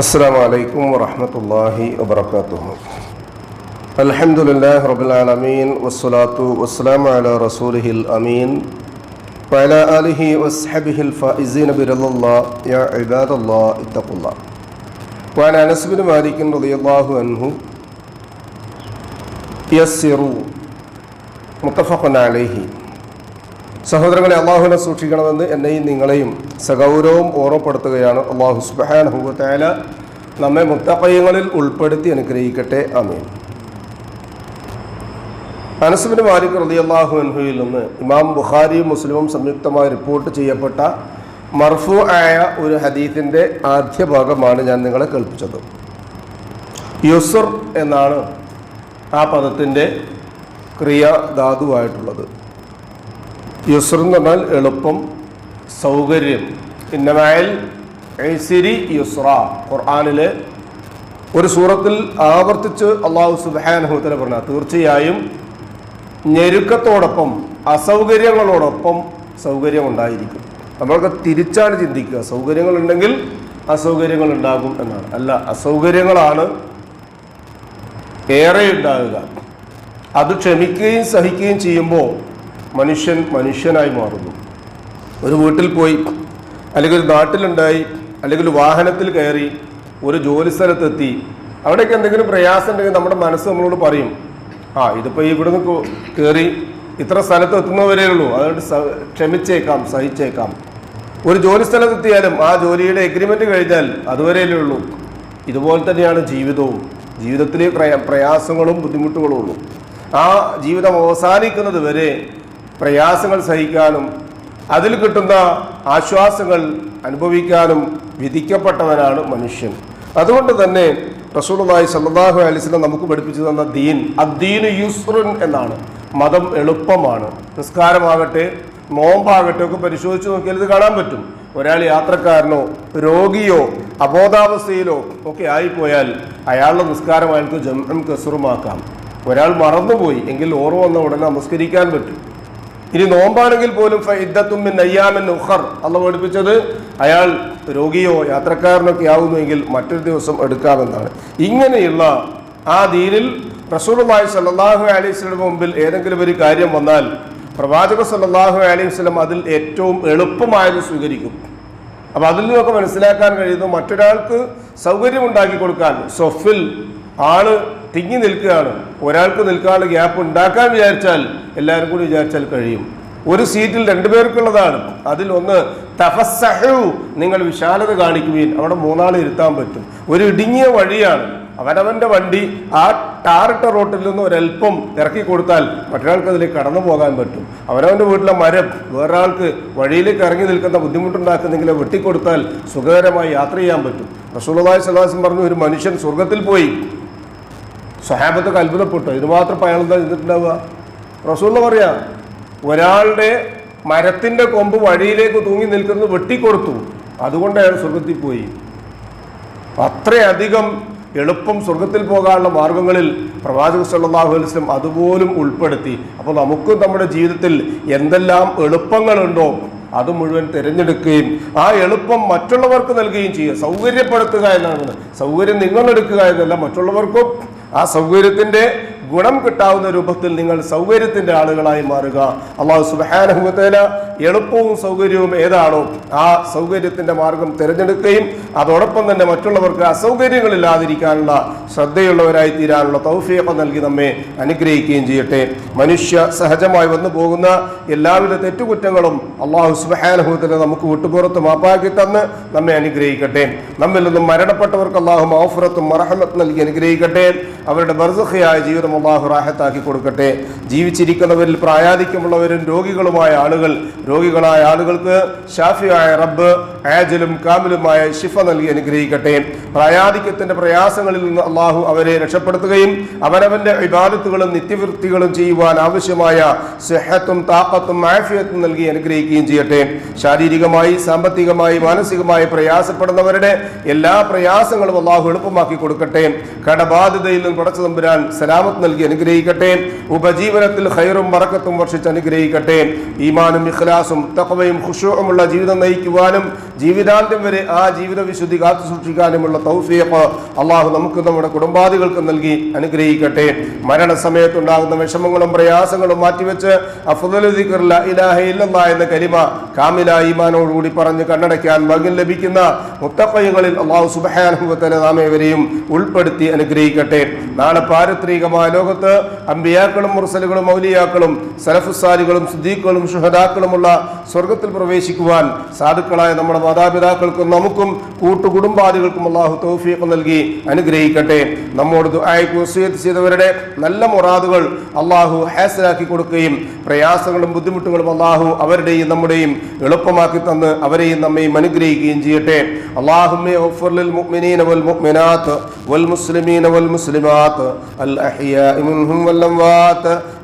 السلام عليكم ورحمة الله وبركاته الحمد لله رب العالمين والصلاة والسلام على رسوله الأمين وعلى آله وصحبه الفائزين برضا الله يا عباد الله اتقوا الله وعن أنس بن مالك رضي الله عنه يسروا متفق عليه സഹോദരങ്ങളെ അള്ളാഹുവിനെ സൂക്ഷിക്കണമെന്ന് എന്നെയും നിങ്ങളെയും സഗൗരവം ഓർമ്മപ്പെടുത്തുകയാണ് അള്ളാഹു സുബാനഹുബത്തായ നമ്മെ മുത്തപ്പയ്യങ്ങളിൽ ഉൾപ്പെടുത്തി അനുഗ്രഹിക്കട്ടെ. അമീൻ അനസുബിന് മാലിക് റലി അള്ളാഹു അൻഹുയിൽ നിന്ന് ഇമാം ബുഖാരിയും മുസ്ലിമും സംയുക്തമായി റിപ്പോർട്ട് ചെയ്യപ്പെട്ട മർഫു ആയ ഒരു ഹദീഫിന്റെ ആദ്യ ഭാഗമാണ് ഞാൻ നിങ്ങളെ കേൾപ്പിച്ചത്. യുസുർ എന്നാണ് ആ പദത്തിന്റെ ക്രിയാധാതുവായിട്ടുള്ളത് യുസ്ർ എന്ന് പറഞ്ഞാൽ എളുപ്പം സൗകര്യം. ഇന്നമായൽ ഐസിരി യുസ്ര ഖുർആാനിലെ ഒരു സൂറത്തിൽ ആവർത്തിച്ച് അള്ളാഹു സുബാനഹുത്തല പറഞ്ഞ തീർച്ചയായും ഞെരുക്കത്തോടൊപ്പം അസൗകര്യങ്ങളോടൊപ്പം സൗകര്യം ഉണ്ടായിരിക്കും നമ്മളൊക്കെ തിരിച്ചാണ് ചിന്തിക്കുക സൗകര്യങ്ങളുണ്ടെങ്കിൽ അസൗകര്യങ്ങൾ ഉണ്ടാകും എന്നാണ്. അല്ല അസൗകര്യങ്ങളാണ് ഏറെ ഉണ്ടാകുക അത് ക്ഷമിക്കുകയും സഹിക്കുകയും ചെയ്യുമ്പോൾ മനുഷ്യൻ മനുഷ്യനായി മാറുന്നു. ഒരു വീട്ടിൽ പോയി അല്ലെങ്കിൽ ഒരു നാട്ടിലുണ്ടായി അല്ലെങ്കിൽ വാഹനത്തിൽ കയറി ഒരു ജോലി സ്ഥലത്തെത്തി അവിടേക്ക് എന്തെങ്കിലും പ്രയാസം ഉണ്ടെങ്കിൽ നമ്മുടെ മനസ്സ് നമ്മളോട് പറയും ആ ഇതിപ്പോൾ ഇവിടുന്ന് കയറി ഇത്ര സ്ഥലത്ത് എത്തുന്നവരേ ഉള്ളൂ. അതുകൊണ്ട് ക്ഷമിച്ചേക്കാം സഹിച്ചേക്കാം. ഒരു ജോലി സ്ഥലത്തെത്തിയാലും ആ ജോലിയുടെ എഗ്രിമെന്റ് കഴിഞ്ഞാൽ അതുവരെയല്ലേ ഉള്ളൂ. ഇതുപോലെ തന്നെയാണ് ജീവിതവും. ജീവിതത്തിലെ പ്രയ- പ്രയാസങ്ങളും ബുദ്ധിമുട്ടുകളും ഉള്ളൂ ആ ജീവിതം അവസാനിക്കുന്നത് വരെ പ്രയാസങ്ങൾ സഹിക്കാനും അതിൽ കിട്ടുന്ന ആശ്വാസങ്ങൾ അനുഭവിക്കാനും വിധിക്കപ്പെട്ടവനാണ് മനുഷ്യൻ. അതുകൊണ്ട് തന്നെ റസൂലുള്ളാഹി സല്ലല്ലാഹു അലൈഹി വസല്ലം നമുക്ക് പഠിപ്പിച്ചു തന്ന ദീൻ അദ്ദീന് യുസ്റുൻ എന്നാണ്. മതം എളുപ്പമാണ്. നിസ്കാരമാകട്ടെ നോമ്പാകട്ടെ ഒക്കെ പരിശോധിച്ച് നോക്കിയാൽ ഇത് കാണാൻ പറ്റും. ഒരാൾ യാത്രക്കാരനോ രോഗിയോ അബോധാവസ്ഥയിലോ ഒക്കെ ആയിപ്പോയാൽ അയാളുടെ നിസ്കാരം അയാൾക്ക് ജം കസുറുമാക്കാം. ഒരാൾ മറന്നുപോയി എങ്കിൽ ഓർമ്മ വന്ന ഉടനെ നമസ്കരിക്കാൻ പറ്റും. ഇനി നോമ്പാണെങ്കിൽ പോലും ഫൈദത്തുമ്മിൻ നയ്യാമൻ ഉഹർ അള്ള പഠിപ്പിച്ചത് അയാൾ രോഗിയോ യാത്രക്കാരനൊക്കെ ആവുന്നുവെങ്കിൽ മറ്റൊരു ദിവസം എടുക്കാമെന്നാണ്. ഇങ്ങനെയുള്ള ആ ദീനിൽ റസൂലുള്ളാഹി സല്ലാഹു അലൈഹിസ്ലിന് മുമ്പിൽ ഏതെങ്കിലും ഒരു കാര്യം വന്നാൽ പ്രവാചക സല്ലാഹു അലൈഹി വസല്ലം അതിൽ ഏറ്റവും എളുപ്പമായത് സ്വീകരിക്കും. അപ്പോൾ അതിൽ നിന്നൊക്കെ മനസ്സിലാക്കാൻ കഴിയുന്നു മറ്റൊരാൾക്ക് സൗകര്യമുണ്ടാക്കി കൊടുക്കാൻ സൊഫിൽ ആൾ തിങ്ങി നിൽക്കുകയാണ്. ഒരാൾക്ക് നിൽക്കാനുള്ള ഗ്യാപ്പ് ഉണ്ടാക്കാൻ വിചാരിച്ചാൽ എല്ലാവരും കൂടി വിചാരിച്ചാൽ കഴിയും. ഒരു സീറ്റിൽ രണ്ടുപേർക്കുള്ളതാണ് അതിൽ ഒന്ന് തഫസ്സഹു നിങ്ങൾ വിശാലത കാണിക്കുകയും അവിടെ മൂന്നാൾ ഇരുത്താൻ പറ്റും. ഒരു ഇടുങ്ങിയ വഴിയാണ്. അവനവന്റെ വണ്ടി ആ ടാറിട്ട റോട്ടിൽ നിന്ന് ഒരല്പം ഇറക്കി കൊടുത്താൽ മറ്റൊരാൾക്ക് അതിലേക്ക് കടന്നു പോകാൻ പറ്റും. അവനവന്റെ വീട്ടിലെ മരം വേറൊരാൾക്ക് വഴിയിലേക്ക് ഇറങ്ങി നിൽക്കുന്ന ബുദ്ധിമുട്ടുണ്ടാക്കുന്നെങ്കിൽ വെട്ടിക്കൊടുത്താൽ സുഖകരമായി യാത്ര ചെയ്യാൻ പറ്റും. റസൂലുള്ളാഹി സദാസം പറഞ്ഞു ഒരു മനുഷ്യൻ സ്വർഗത്തിൽ പോയി. സ്വഹാബത്തൊക്കെ അത്ഭുതപ്പെട്ടു. ഇത് മാത്രം ഇപ്പം അയാൾ എന്താ ചെയ്തിട്ടുണ്ടാവുക? റസൂള്ള പറയാ ഒരാളുടെ മരത്തിന്റെ കൊമ്പ് വഴിയിലേക്ക് തൂങ്ങി നിൽക്കുന്നത് വെട്ടിക്കൊടുത്തു. അതുകൊണ്ട് അയാൾ സ്വർഗത്തിൽ പോയി. അത്രയധികം എളുപ്പം സ്വർഗത്തിൽ പോകാനുള്ള മാർഗങ്ങളിൽ പ്രവാചക സല്ലാഹു അലിസ്ലം അതുപോലും ഉൾപ്പെടുത്തി. അപ്പോൾ നമുക്കും നമ്മുടെ ജീവിതത്തിൽ എന്തെല്ലാം എളുപ്പങ്ങളുണ്ടോ അത് മുഴുവൻ തിരഞ്ഞെടുക്കുകയും ആ എളുപ്പം മറ്റുള്ളവർക്ക് നൽകുകയും ചെയ്യുക. സൗകര്യപ്പെടുത്തുക എന്നാണ്. സൗകര്യം നിങ്ങളെടുക്കുക എന്നല്ല മറ്റുള്ളവർക്കും ആ സൗകര്യത്തിന്റെ ഗുണം കിട്ടാവുന്ന രൂപത്തിൽ നിങ്ങൾ സൗകര്യത്തിന്റെ ആളുകളായി മാറുക. അള്ളാഹു സുബാനഹുല എളുപ്പവും സൗകര്യവും ഏതാണോ ആ സൗകര്യത്തിന്റെ മാർഗം തിരഞ്ഞെടുക്കുകയും അതോടൊപ്പം തന്നെ മറ്റുള്ളവർക്ക് അസൗകര്യങ്ങളില്ലാതിരിക്കാനുള്ള ശ്രദ്ധയുള്ളവരായി തീരാനുള്ള തൗഫിയപ്പ നൽകി നമ്മെ അനുഗ്രഹിക്കുകയും ചെയ്യട്ടെ. മനുഷ്യ സഹജമായി വന്നു പോകുന്ന എല്ലാവിധ തെറ്റുകുറ്റങ്ങളും അള്ളാഹു സുബാനഹുല നമുക്ക് വിട്ടുപുറത്ത് മാപ്പാക്കി തന്ന് നമ്മെ അനുഗ്രഹിക്കട്ടെ. നമ്മിൽ നിന്നും മരണപ്പെട്ടവർക്ക് അള്ളാഹു മൗഫുറത്തും മറഹമത്ത് നൽകി അനുഗ്രഹിക്കട്ടെ. അവരുടെ ബർസഖയായ ജീവിതം അള്ളാഹു റാഹത്താക്കി കൊടുക്കട്ടെ. ജീവിച്ചിരിക്കുന്നവരിൽ പ്രായാധിക്യമുള്ളവരും രോഗികളുമായ ആളുകൾ രോഗികളായ ആളുകൾക്ക് ഷാഫിയായ റബ്ബ് ആജലും കാമിലുമായ ഷിഫ നൽകി അനുഗ്രഹിക്കട്ടെ. പ്രായാധിക്യത്തിന്റെ പ്രയാസങ്ങളിൽ നിന്ന് അള്ളാഹു അവരെ രക്ഷപ്പെടുത്തുകയും അവനവന്റെ വിവാദത്തുകളും നിത്യവൃത്തികളും ചെയ്യുവാൻ ആവശ്യമായ സെഹത്തും താക്കത്തും ആഫിയത്തും നൽകി അനുഗ്രഹിക്കുകയും ചെയ്യട്ടെ. ശാരീരികമായി സാമ്പത്തികമായി മാനസികമായി പ്രയാസപ്പെടുന്നവരുടെ എല്ലാ പ്രയാസങ്ങളും അള്ളാഹു എളുപ്പമാക്കി കൊടുക്കട്ടെ. കടബാധിതയിൽ നിന്ന് പടച്ചു തമ്പുരാൻ സലാമത്ത് നൽകി അനുഗ്രഹിക്കട്ടെ. ഉപജീവനത്തിൽ ഹൈറും വറക്കത്തും വർഷിച്ച് അനുഗ്രഹിക്കട്ടെ. ഈമാനും ഇഖ്ലാസും തഖവയും ഖുശൂഉമുള്ള ജീവിതം നയിക്കുവാനും ജീവിതാന്ത്യം വരെ ആ ജീവിത വിശുദ്ധി കാത്തു സൂക്ഷിക്കാനുമുള്ള തൗഫിയപ്പ് അള്ളാഹു നമുക്ക് നമ്മുടെ കുടുംബാദികൾക്ക് നൽകി അനുഗ്രഹിക്കട്ടെ. മരണസമയത്തുണ്ടാകുന്ന വിഷമങ്ങളും പ്രയാസങ്ങളും മാറ്റിവെച്ച് അഫ്ദലു ദിക്ർ ലാ ഇലാഹ എന്ന കലിമ കാമില ഈമാനോടുകൂടി പറഞ്ഞ് കണ്ണടയ്ക്കാൻ ഭാഗ്യം ലഭിക്കുന്ന മുത്തപ്പയങ്ങളിൽ അള്ളാഹു സുബഹാനുഭവത്തിന് നാം ഏവരെയും ഉൾപ്പെടുത്തി അനുഗ്രഹിക്കട്ടെ. നാളെ പാരത്രികമായ ലോകത്ത് അമ്പിയാക്കളും മുർസലുകളും മൗലിയാക്കളും സലഫുസാലികളും സിദ്ദീഖുകളും ഷുഹദാക്കളുമുള്ള സ്വർഗത്തിൽ പ്രവേശിക്കുവാൻ സാധുക്കളായ നമ്മുടെ മാതാപിതാക്കൾക്കും നമുക്കും കൂട്ടുകുടുംബാദികൾക്കും അള്ളാഹു തൗഫീഖ് നൽകി അനുഗ്രഹിക്കട്ടെ. നമ്മോട് ദുആയ്ക്ക് ചെയ്തവരുടെ നല്ല മുറാദുകൾ അള്ളാഹു ഹാസലാക്കി കൊടുക്കുകയും പ്രയാസങ്ങളും ബുദ്ധിമുട്ടുകളും അള്ളാഹു അവരുടെയും നമ്മുടെയും എളുപ്പമാക്കി തന്ന് അവരെയും നമ്മയും അനുഗ്രഹിക്കുകയും ചെയ്യട്ടെ. ലിൽ മുഅ്മിനീന വൽ മുഅ്മിനാത്ത് വൽ മുസ്ലിമീന വൽ മുസ്ലിമാത്ത് അൽ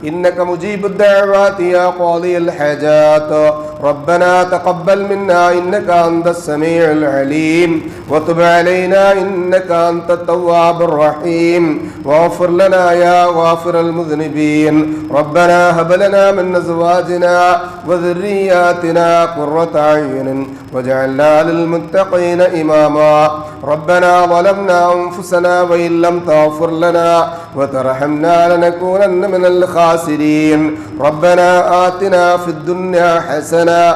إنك مجيب الدعوات يا قاضي الحاجات. ربنا تقبل منا إنك أنت السميع العليم. وتب علينا إنك أنت التواب الرحيم. واغفر لنا يا غافر المذنبين. ربنا هب لنا من أزواجنا وذرياتنا قرة أعين. واجعلنا للمتقين إماما. ربنا ظلمنا أنفسنا وإن لم تغفر لنا وترحمنا لنكونن من الخاسرين ربنا آتنا في الدنيا حسنة